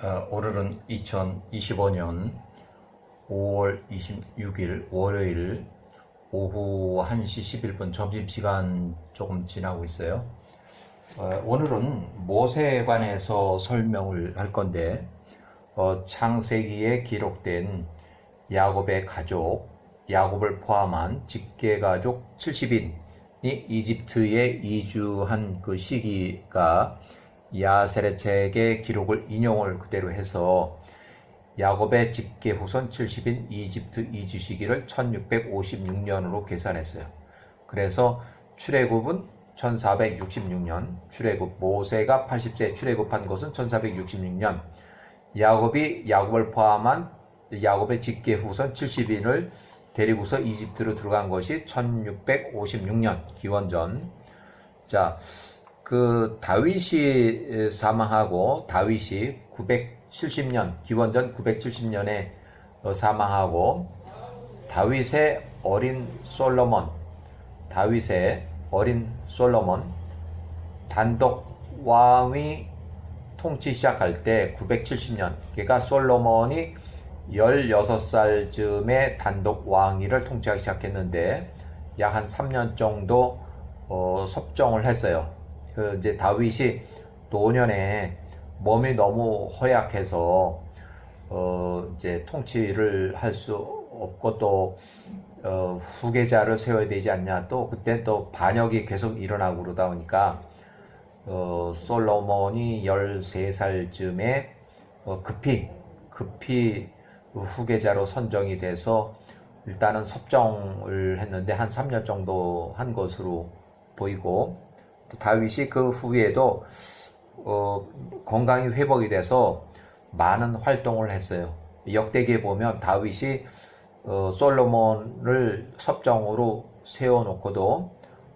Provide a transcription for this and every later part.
어, 오늘은 2025년 5월 26일 월요일 오후 1시 11분 점심시간 조금 지나고 있어요. 어, 오늘은 모세에 관해서 설명을 할 건데 어, 창세기에 기록된 야곱의 가족, 야곱을 포함한 직계가족 70인이 이집트에 이주한 그 시기가 야세레 책의 기록을 인용을 그대로 해서 야곱의 직계 후손 70인 이집트 이주 시기를 1656년으로 계산했어요. 그래서 출애굽은 1466년, 출애굽 모세가 80세 출애굽한 것은 1466년, 야곱이 야곱을 포함한 야곱의 직계 후손 70인을 데리고서 이집트로 들어간 것이 1656년 기원전. 자, 그 다윗이 사망하고 다윗이 970년 기원전 970년에 사망하고 다윗의 어린 솔로몬 다윗의 어린 솔로몬 단독 왕이 통치 시작할 때 970년 그러니까 솔로몬이 16살 쯤에 단독 왕위를 통치하기 시작했는데 약 한 3년 정도 어, 섭정을 했어요. 그 이제 다윗이 노년에 몸이 너무 허약해서 어 이제 통치를 할 수 없고 또 어, 후계자를 세워야 되지 않냐. 또 그때 또 반역이 계속 일어나고 그러다 보니까 어, 솔로몬이 13살쯤에 어, 급히 급히 후계자로 선정이 돼서 일단은 섭정을 했는데 한 3년 정도 한 것으로 보이고 다윗이 그 후에도 어, 건강이 회복이 돼서 많은 활동을 했어요. 역대기에 보면 다윗이 어, 솔로몬을 섭정으로 세워놓고도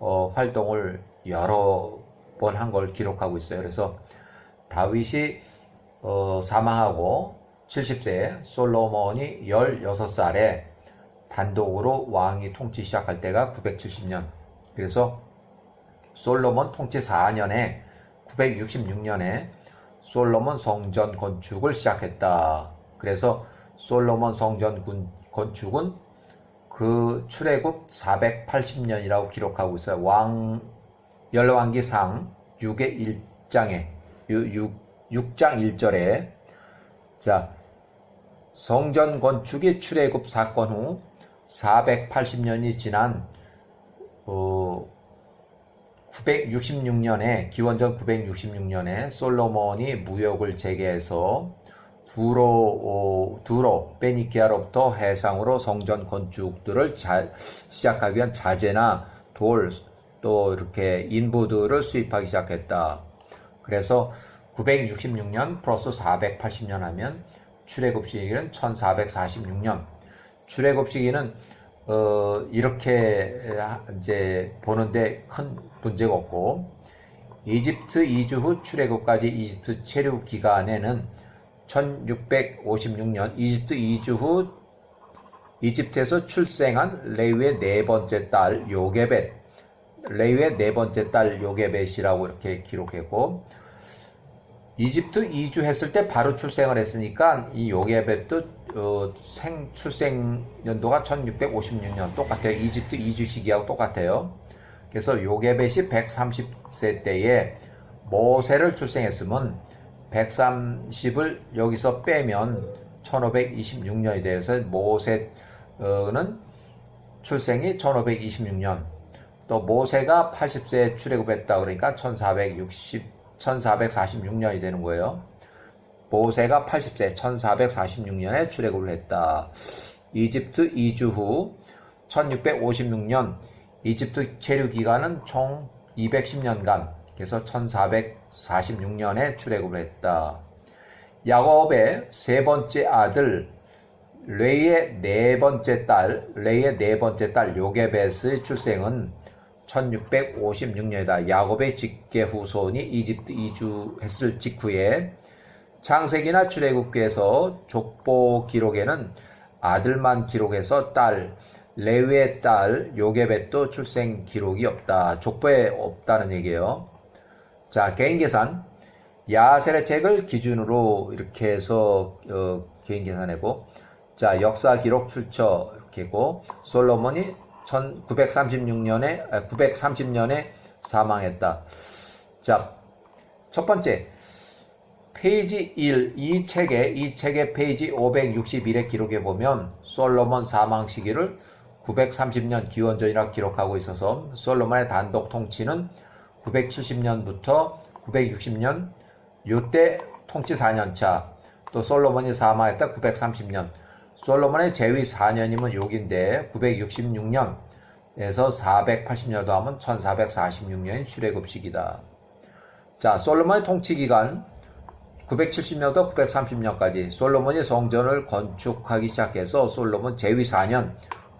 어, 활동을 여러 번 한 걸 기록하고 있어요. 그래서 다윗이 어, 사망하고 70세, 솔로몬이 16살에 단독으로 왕이 통치 시작할 때가 970년. 그래서 솔로몬 통치 4년에 966년에 솔로몬 성전 건축을 시작했다. 그래서 솔로몬 성전 건축은 그 출애굽 480년이라고 기록하고 있어요. 왕 열왕기상 6의 1장에 6, 6장 1절에 자 성전 건축이 출애굽 사건 후 480년이 지난 어, 966년에 기원전 966년에 솔로몬이 무역을 재개해서 두로 어, 두로 베니키아로부터 해상으로 성전 건축들을 자, 시작하기 위한 자재나 돌 또 이렇게 인부들을 수입하기 시작했다. 그래서 966년 플러스 480년 하면 출애굽 시기는 1446년. 출애굽 시기는 어, 이렇게 이제 보는데 큰 문제가 없고 이집트 이주 후 출애굽까지 이집트 체류 기간에는 1656년 이집트 이주 후 이집트에서 출생한 레위의 네 번째 딸 요게벳 레위의 네 번째 딸 요게벳이라고 이렇게 기록했고 이집트 이주했을 때 바로 출생을 했으니까 이 요게벳도 어, 생 출생 연도가 1656년 똑같아요. 이집트 이주 시기하고 똑같아요. 그래서 요게벳이 130세 때에 모세를 출생했으면 130을 여기서 빼면 1526년이 돼서 모세는 출생이 1526년 또 모세가 80세에 출애굽했다 그러니까 1460 1446년이 되는 거예요. 모세가 80세 1446년에 출애굽을 했다. 이집트 이주 후 1656년 이집트 체류 기간은 총 210년간 그래서 1446년에 출애굽을 했다. 야곱의 세 번째 아들 레이의 네 번째 딸 레이의 네 번째 딸 요게벳의 출생은 1656년이다. 야곱의 직계 후손이 이집트 이주했을 직후에 창세기나 출애굽기에서 족보 기록에는 아들만 기록해서 딸 레위의 딸 요게벳도 출생 기록이 없다. 족보에 없다는 얘기예요. 자, 개인 계산. 야셀의 책을 기준으로 이렇게 해서 어, 개인 계산하고 자 역사 기록 출처 이렇게 하고 솔로몬이 1936년에 930년에 사망했다. 자, 첫 번째 페이지 1, 이 책의, 이 책의 페이지 561에 기록해 보면 솔로몬 사망 시기를 930년 기원전이라 기록하고 있어서 솔로몬의 단독 통치는 970년부터 960년, 요때 통치 4년차, 또 솔로몬이 사망했다 930년, 솔로몬의 재위 4년이면 여기인데 966년에서 480년 더하면 1446년이 출애굽 시기다. 자, 솔로몬의 통치 기간 970년부터 930년까지 솔로몬이 성전을 건축하기 시작해서 솔로몬 재위 4년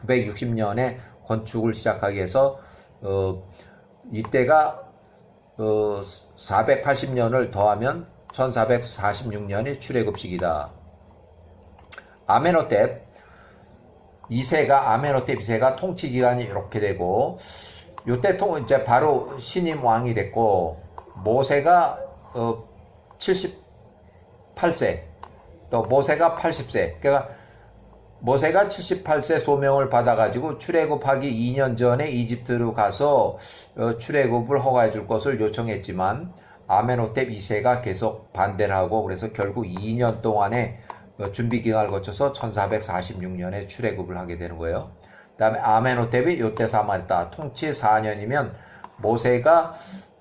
960년에 건축을 시작하기 위해서 어, 이때가 어, 480년을 더하면 1446년이 출애굽식이다. 아메노텝 2세가 아메노텝 2세가 통치 기간이 이렇게 되고 요때 통 이제 바로 신임 왕이 됐고 모세가 어, 78세 또 모세가 80세 그러니까 모세가 78세 소명을 받아가지고 출애굽하기 2년 전에 이집트로 가서 어, 출애굽을 허가해 줄 것을 요청했지만 아메노텝 2세가 계속 반대를 하고 그래서 결국 2년 동안에 어, 준비 기간을 거쳐서 1446년에 출애굽을 하게 되는 거예요. 그다음에 아메노텝이 요때 사망했다. 통치 4년이면 모세가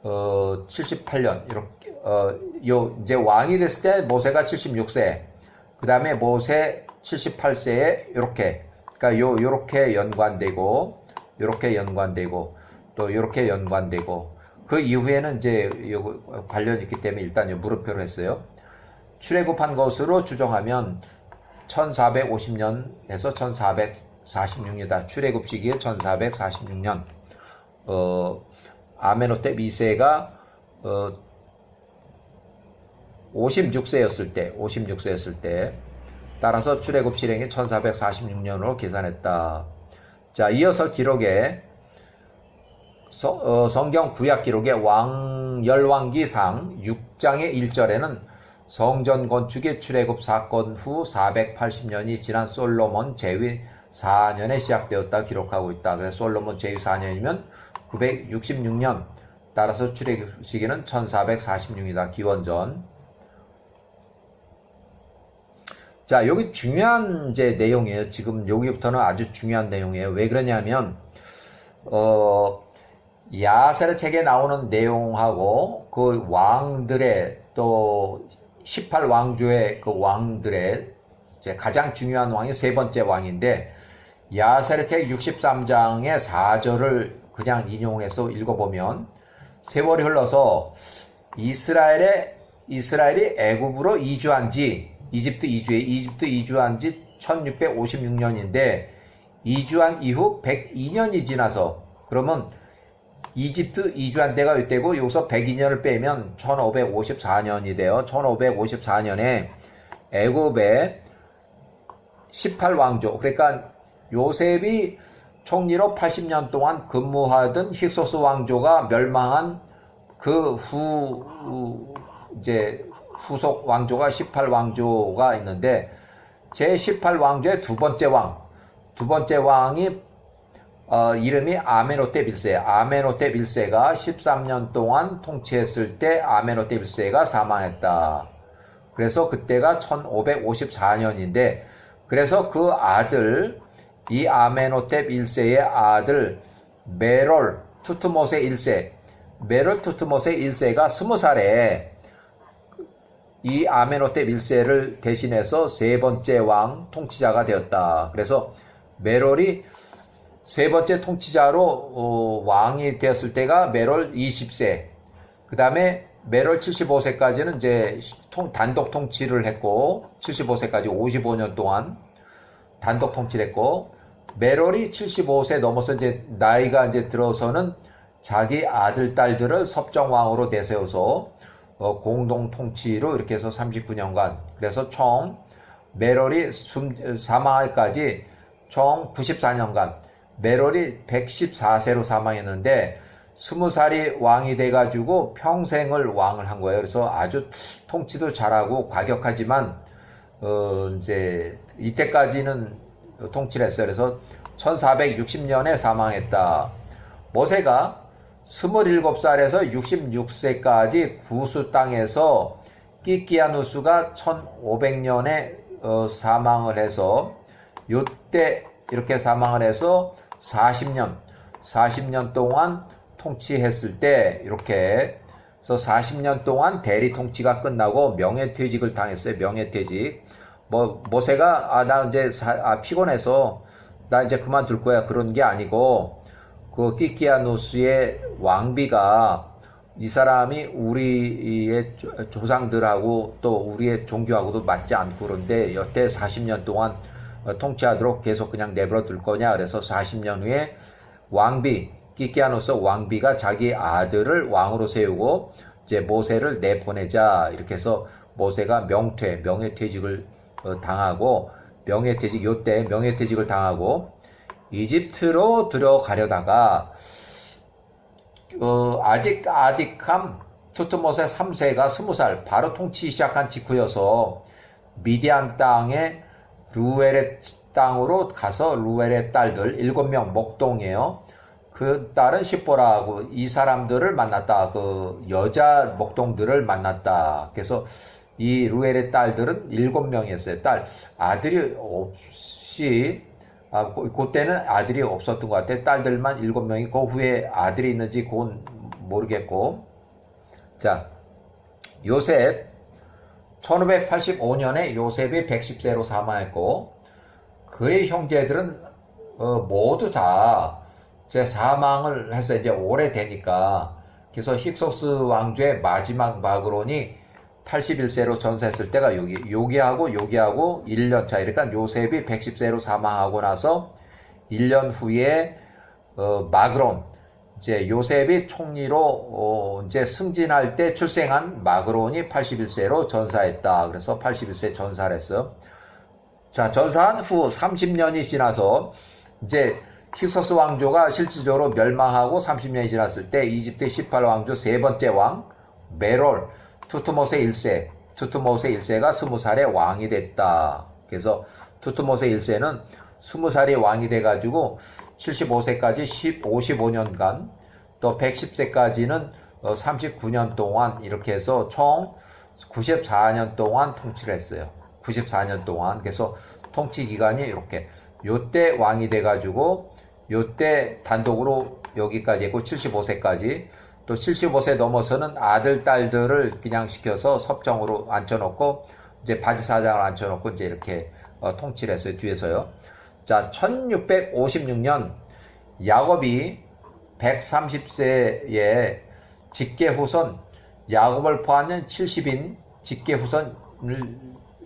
어 78년 이렇게 어 요 이제 왕이 됐을 때 모세가 76세. 그 다음에 모세 78세에 이렇게 그러니까 요 요렇게 연관되고 요렇게 연관되고 또 요렇게 연관되고 그 이후에는 이제 요 관련이 있기 때문에 일단 요 물음표로 했어요. 출애굽한 것으로 추정하면 1450년에서 1446년이다. 출애굽 시기에 1446년. 어 아메노테 2세가 어 56세였을 때, 56세였을 때 따라서 출애굽 실행이 1446년으로 계산했다. 자, 이어서 기록에 서, 어, 성경 구약 기록의 왕 열왕기상 6장의 1절에는 성전 건축의 출애굽 사건 후 480년이 지난 솔로몬 제위 4년에 시작되었다 기록하고 있다. 그래서 솔로몬 제위 4년이면 966년 따라서 출애굽 시기는 1446이다. 기원전 자, 여기 중요한 이제 내용이에요. 지금 여기부터는 아주 중요한 내용이에요. 왜 그러냐면, 어, 야세르 책에 나오는 내용하고 그 왕들의 또 18왕조의 그 왕들의 가장 중요한 왕이 세 번째 왕인데 야세르 책 63장의 4절을 그냥 인용해서 읽어보면 세월이 흘러서 이스라엘의 이스라엘이 애굽으로 이주한 지 이집트 이주에 이집트 이주한 지 1656년인데 이주한 이후 102년이 지나서 그러면 이집트 이주한 때가 이때고 여기서 102년을 빼면 1554년이 돼요. 1554년에 애굽의 18왕조 그러니까 요셉이 총리로 80년 동안 근무하던 힉소스 왕조가 멸망한 그 후 이제 후속 왕조가 18왕조가 있는데 제 18왕조의 두 번째 왕, 두 번째 왕이 어, 이름이 아메노테 빌세. 아메노테 빌세가 13년 동안 통치했을 때 아메노테 빌세가 사망했다. 그래서 그때가 1554년인데 그래서 그 아들 이 아메노테 빌세의 아들 메롤 투트모세 1세 메롤 투트모세 1세가 20살에 이 아메노테 1세를 대신해서 세 번째 왕 통치자가 되었다. 그래서 메롤이 세 번째 통치자로 어, 왕이 되었을 때가 메롤 20세. 그 다음에 메롤 75세까지는 이제 통, 단독 통치를 했고 75세까지 55년 동안 단독 통치를 했고 메롤이 75세 넘어서 이제 나이가 이제 들어서는 자기 아들 딸들을 섭정왕으로 내세워서 어, 공동 통치로 이렇게 해서 39년간 그래서 총 메롤이 사망하기까지 총 94년간 메롤이 114세로 사망했는데 스무 살이 왕이 돼가지고 평생을 왕을 한 거예요. 그래서 아주 통치도 잘하고 과격하지만 어 이제 이때까지는 통치를 했어요. 그래서 1460년에 사망했다. 모세가 27살에서 66세까지 구수 땅에서 끼끼아누스가 1500년에 어, 사망을 해서 요때 이렇게 사망을 해서 40년 40년 동안 통치했을 때 이렇게 그래서 40년 동안 대리 통치가 끝나고 명예퇴직을 당했어요. 명예퇴직. 뭐 모세가 아 나 이제 사, 아, 피곤해서 나 이제 그만둘 거야 그런 게 아니고 그 끼끼아누스의 왕비가 이 사람이 우리의 조- 조상들하고 또 우리의 종교하고도 맞지 않고 그런데 여태 40년 동안 어, 통치하도록 계속 그냥 내버려 둘 거냐 그래서 40년 후에 왕비 끼끼아누스 왕비가 자기 아들을 왕으로 세우고 이제 모세를 내보내자 이렇게 해서 모세가 명퇴 명예퇴직을 어, 당하고 명예퇴직 요때 명예퇴직을 당하고 이집트로 들어가려다가 어, 아직 아디캄 투트모세 3세가 20살 바로 통치 시작한 직후여서 미디안 땅에 루엘의 땅으로 가서 루엘의 딸들 7명 목동이에요. 그 딸은 십보라하고 이 사람들을 만났다. 그 여자 목동들을 만났다. 그래서 이 루엘의 딸들은 7명이었어요. 딸 아들이 없이 아, 그- 그때는 아들이 없었던 것 같아. 딸들만 7명이 그 후에 아들이 있는지 그건 모르겠고. 자, 요셉 1585년에 요셉이 110세로 사망했고 그의 형제들은 어, 모두 다 제 사망을 해서 이제 오래되니까 그래서 힉소스 왕조의 마지막 마그론이 81세로 전사했을 때가 여기 요기하고 요기하고 1년 차 그러니까 요셉이 110세로 사망하고 나서 1년 후에 어, 마그론 이제 요셉이 총리로 어, 이제 승진할 때 출생한 마그론이 81세로 전사했다. 그래서 81세 전사를 했어. 자, 전사한 후 30년이 지나서 이제 힉소스 왕조가 실질적으로 멸망하고 30년이 지났을 때 이집트 18왕조 세 번째 왕 메롤 투트모세 1세 투트모세 1세가 20살에 왕이 됐다. 그래서 투트모세 1세는 20살이 왕이 돼 가지고 75세까지 10, 55년간 또 110세까지는 39년 동안 이렇게 해서 총 94년 동안 통치를 했어요. 94년 동안. 그래서 통치 기간이 이렇게 요때 왕이 돼 가지고 요때 단독으로 여기까지 했고 75세까지 또 75세 넘어서는 아들 딸들을 그냥 시켜서 섭정으로 앉혀놓고 이제 바지 사장을 앉혀놓고 이제 이렇게 어, 통치를 했어요 뒤에서요. 자 1656년 야곱이 130세에 직계 후손 야곱을 포함한 70인 직계 후손을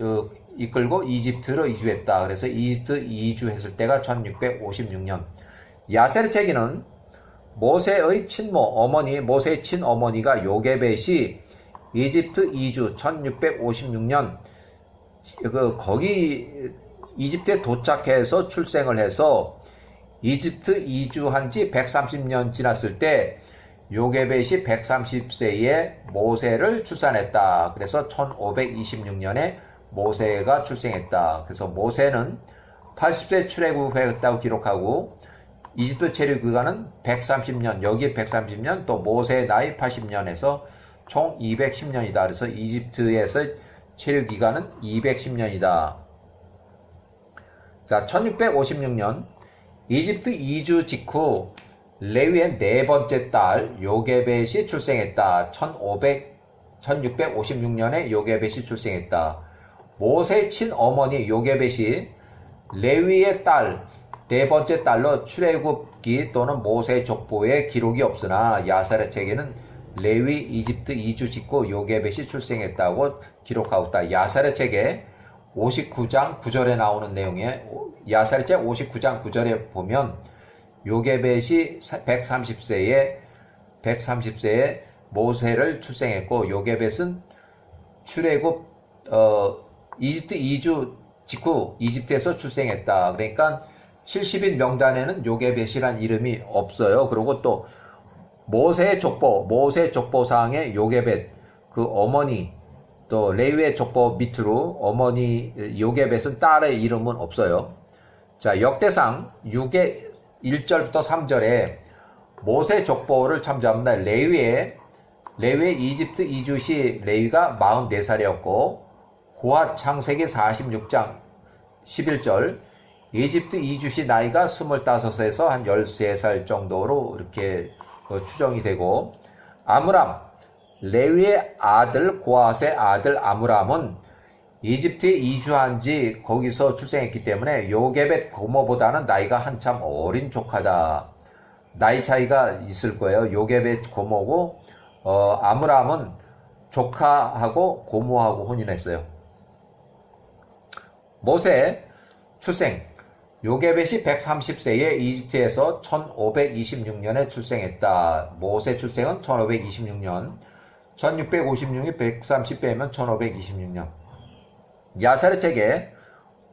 어, 이끌고 이집트로 이주했다. 그래서 이집트 이주했을 때가 1656년. 야세르체기는 모세의 친모 어머니 모세의 친어머니가 요게벳이 이집트 이주 1656년 그 거기 이집트에 도착해서 출생을 해서 이집트 이주한 지 130년 지났을 때 요게벳이 130세에 모세를 출산했다. 그래서 1526년에 모세가 출생했다. 그래서 모세는 80세 출애굽했다고 기록하고 이집트 체류 기간은 130년, 여기 130년, 또 모세의 나이 80년에서 총 210년이다. 그래서 이집트에서 체류 기간은 210년이다. 자, 1656년 이집트 이주 직후 레위의 네 번째 딸 요게벳이 출생했다. 1500, 1656년에 요게벳이 출생했다. 모세의 친어머니 요게벳이 레위의 딸, 네 번째 딸로 출애굽기 또는 모세 족보에 기록이 없으나 야사렛책에는 레위 이집트 이주 직후 요게벳이 출생했다고 기록하고 있다. 야사렛책에 59장 9절에 나오는 내용에 야사렛책 59장 9절에 보면 요게벳이 130세에 130세에 모세를 출생했고 요게벳은 출애굽 어 이집트 이주 직후 이집트에서 출생했다. 그러니까 70인 명단에는 요게벳이란 이름이 없어요. 그리고 또 모세 족보, 모세 족보상의 요게벳, 그 어머니, 또 레위의 족보 밑으로 어머니 요게벳은 딸의 이름은 없어요. 자, 역대상 6의 1절부터 3절에 모세 족보를 참조합니다. 레위의 레위의 이집트 이주 시 레위가 44살이었고 고핫 창세기 46장 11절 이집트 이주 시 나이가 25에서 한 13살 정도로 이렇게 어, 추정이 되고 아므람 레위의 아들 고핫의 아들 아므람은 이집트에 이주한 지 거기서 출생했기 때문에 요게벳 고모보다는 나이가 한참 어린 조카다. 나이 차이가 있을 거예요. 요게벳 고모고 어, 아므람은 조카하고 고모하고 혼인했어요. 모세 출생 요게벳이 130세에 이집트에서 1526년에 출생했다. 모세 출생은 1526년, 1656이 130배면 1526년. 야사르 책에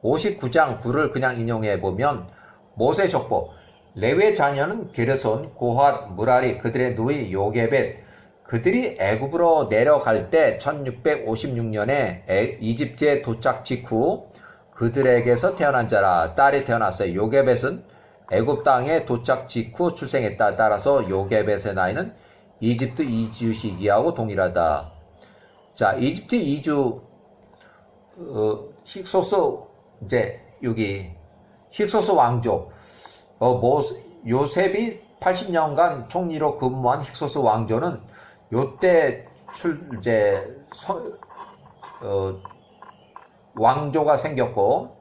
59장 9를 그냥 인용해 보면 모세 족보 레위의 자녀는 게르손, 고핫, 무라리 그들의 누이 요게벳 그들이 애굽으로 내려갈 때 1656년에 이집트에 도착 직후 그들에게서 태어난 자라 딸이 태어났어요. 요게벳은 애굽 땅에 도착 직후 출생했다. 따라서 요게벳의 나이는 이집트 이주 시기하고 동일하다. 자, 이집트 이주 어, 힉소스 이제 여기 힉소스 왕조 어, 뭐 요셉이 80년간 총리로 근무한 힉소스 왕조는 요때 출 이제 서, 어, 왕조가 생겼고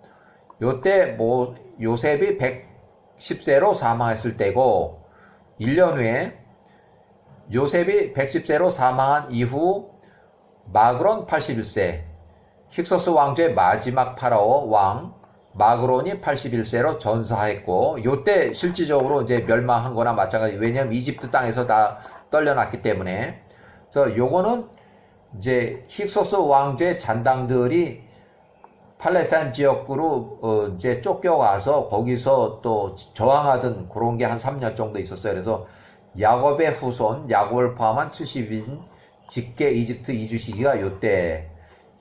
요때 뭐 요셉이 110세로 사망했을 때고 1년 후에 요셉이 110세로 사망한 이후 마그론 81세 힉소스 왕조의 마지막 파라오 왕 마그론이 81세로 전사했고 요때 실질적으로 이제 멸망한 거나 마찬가지 왜냐하면 이집트 땅에서 다 떨려났기 때문에. 그래서 요거는 이제 힉소스 왕조의 잔당들이 팔레스타인 지역으로 어 이제 쫓겨가서 거기서 또 저항하던 그런 게 한 3년 정도 있었어요. 그래서 야곱의 후손 야곱을 포함한 70인 직계 이집트 이주 시기가 요때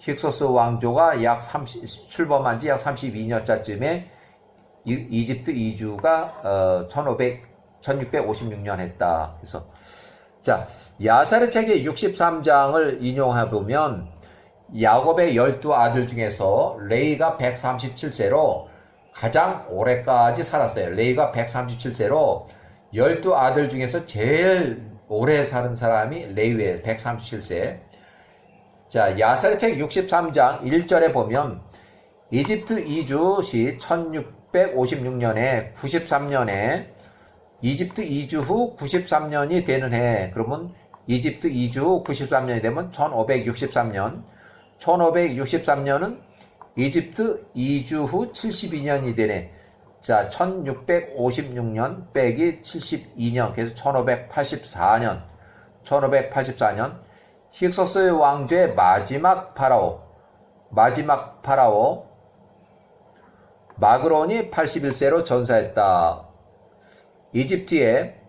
힉소스 왕조가 약 30, 출범한 지 약 32년차쯤에 이, 집트 이주가 어, 1500, 1656년 했다. 그래서 자 야사르 책의 63장을 인용해 보면 야곱의 열두 아들 중에서 레이가 137세로 가장 오래까지 살았어요. 레이가 137세로 열두 아들 중에서 제일 오래 사는 사람이 레이의 137세. 자, 야사르책 63장 1절에 보면 이집트 이주 시 1656년에 93년에 이집트 이주 후 93년이 되는 해. 그러면 이집트 이주 후 93년이 되면 1563년. 1563년은 이집트 이주 후 72년이 되네. 자, 1656년 빼기 72년. 그래서 1584년. 1584년. 힉소스 왕조의 마지막 파라오, 마지막 파라오, 마그론이 81세로 전사했다. 이집트에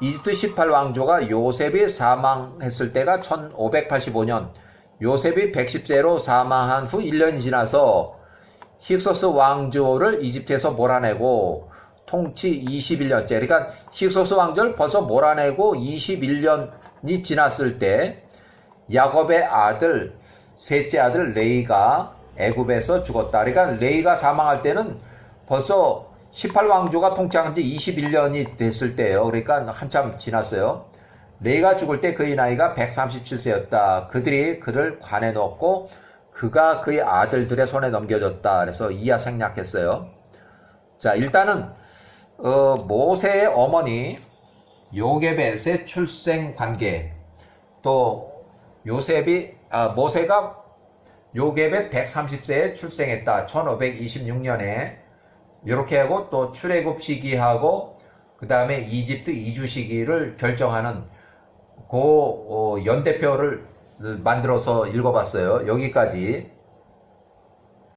이집트 18왕조가 요셉이 사망했을 때가 1585년, 요셉이 110세로 사망한 후 1년이 지나서 힉소스 왕조를 이집트에서 몰아내고 통치 21년째. 그러니까 힉소스 왕조를 벌써 몰아내고 21년이 지났을 때 야곱의 아들 셋째 아들 레이가 애굽에서 죽었다. 그러니까 레이가 사망할 때는 벌써 18왕조가 통치한 지 21년이 됐을 때예요. 그러니까 한참 지났어요. 레이가 죽을 때 그의 나이가 137세였다. 그들이 그를 관에 넣었고 그가 그의 아들들의 손에 넘겨졌다. 그래서 이하 생략했어요. 자, 일단은 어, 모세의 어머니 요게벳의 출생 관계 또 요셉이 아, 모세가 요게벳 130세에 출생했다. 1526년에 이렇게 하고 또 출애굽 시기하고 그 다음에 이집트 이주 시기를 결정하는 그 어, 연대표를 만들어서 읽어봤어요. 여기까지